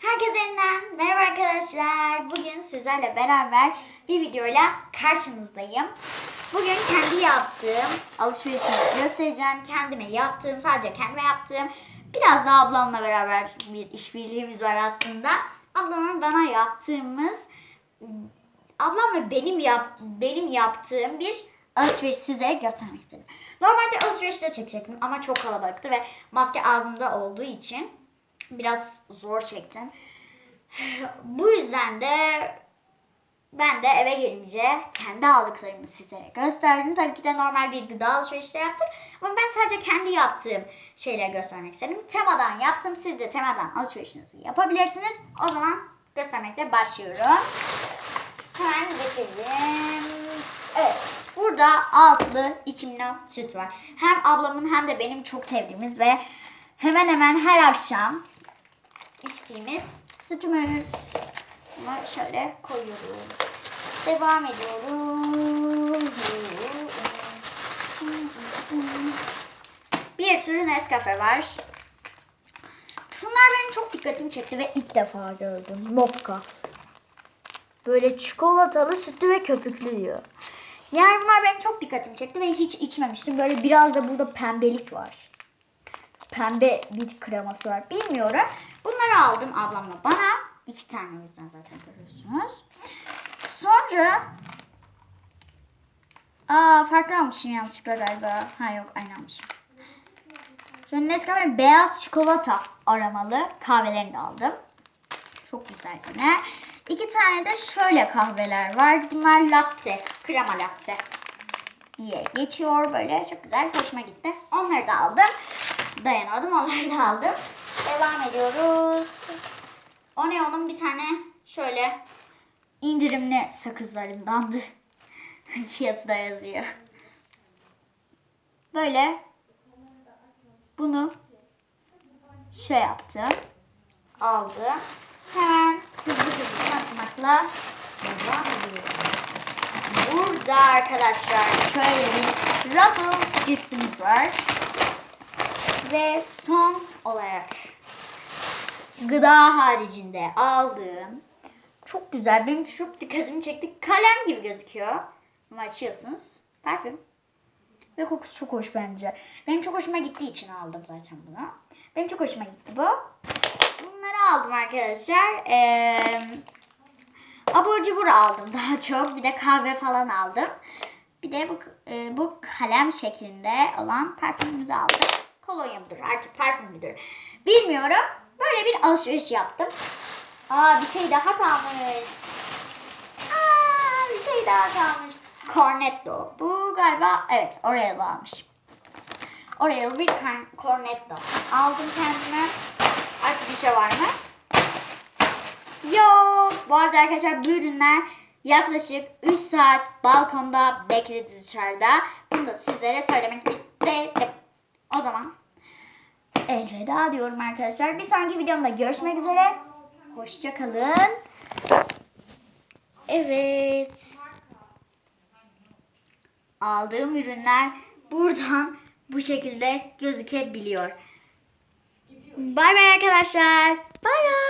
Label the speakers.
Speaker 1: Herkese yeniden merhaba arkadaşlar. Bugün sizlerle beraber bir videoyla karşınızdayım. Bugün kendi yaptığım alışverişimi göstereceğim. Kendime yaptığım, sadece kendime yaptığım. Biraz da ablamla beraber bir işbirliğimiz var aslında. Ablamın bana yaptığımız, ablam ve benim yap, benim yaptığım bir alışveriş size göstermek istedim. Normalde alışverişte çekecektim ama çok kalabalıktı ve maske ağzımda olduğu için biraz zor çektim. Bu yüzden de ben de eve gelince kendi aldıklarımı sizlere gösterdim. Tabii ki de normal bir gıda alışverişi de yaptık. Ama ben sadece kendi yaptığım şeyleri göstermek istedim. Temadan yaptım. Siz de temadan alışverişinizi yapabilirsiniz. O zaman göstermekle başlıyorum. Hemen geçelim. Evet. Burada altlı içimli süt var. Hem ablamın hem de benim çok sevdiğimiz ve hemen hemen her akşam içtiğimiz sütümüz. Bunu şöyle koyuyoruz. Devam ediyoruz. Bir sürü Nescafe var. Şunlar benim çok dikkatimi çekti ve ilk defa gördüm. Mokka. Böyle çikolatalı, sütlü ve köpüklü diyor. Yani bunlar benim çok dikkatimi çekti ve hiç içmemiştim. Böyle biraz da burada pembelik var. Pembe bir kreması var. Bilmiyorum. Bunları aldım ablamla bana. İki tane o yüzden zaten görüyorsunuz. Sonra Aa farklı almışım yanlışlıkla galiba. Ha yok aynı almışım. Şöyle Nescafe beyaz çikolata aramalı kahvelerini de aldım. Çok güzel yine. İki tane de şöyle kahveler var. Bunlar latte, krema latte diye geçiyor böyle. Çok güzel, hoşuma gitti. Onları da aldım. Dayanamadım, onları da aldım. Devam ediyoruz. Oneo'nun bir tane şöyle indirimli sakızlarındandı. Fiyatı da yazıyor. Böyle bunu şey yaptım. Aldım. Hemen hızlı hızlı yapmakla devam ediyorum. Burada arkadaşlar şöyle bir Ruffles cipsimiz var. Ve son olarak gıda haricinde aldığım çok güzel benim çok dikkatimi çekti. Kalem gibi gözüküyor. Ama açıyorsunuz. Parfüm. Ve kokusu çok hoş bence. Benim çok hoşuma gittiği için aldım zaten bunu. Benim çok hoşuma gitti bu. Bunları aldım arkadaşlar. Ee, abur cubur aldım daha çok. Bir de kahve falan aldım. Bir de bu, e, bu kalem şeklinde olan parfümümüzü aldım. Kolonya mıdır artık parfüm müdür bilmiyorum. Böyle bir alışveriş yaptım. Aa bir şey daha kalmış. Aa bir şey daha kalmış. Cornetto. Bu galiba evet Oreo almış. Oreo bir cornetto. Aldım kendime. Artık bir şey var mı? Yok. Bu arada arkadaşlar bu ürünler yaklaşık 3 saat balkonda bekledi dışarıda. Bunu da sizlere söylemek istedim. O zaman elveda diyorum arkadaşlar. Bir sonraki videomda görüşmek üzere. Hoşçakalın. Evet. Aldığım ürünler buradan bu şekilde gözükebiliyor. Bay bay arkadaşlar. Bay bay.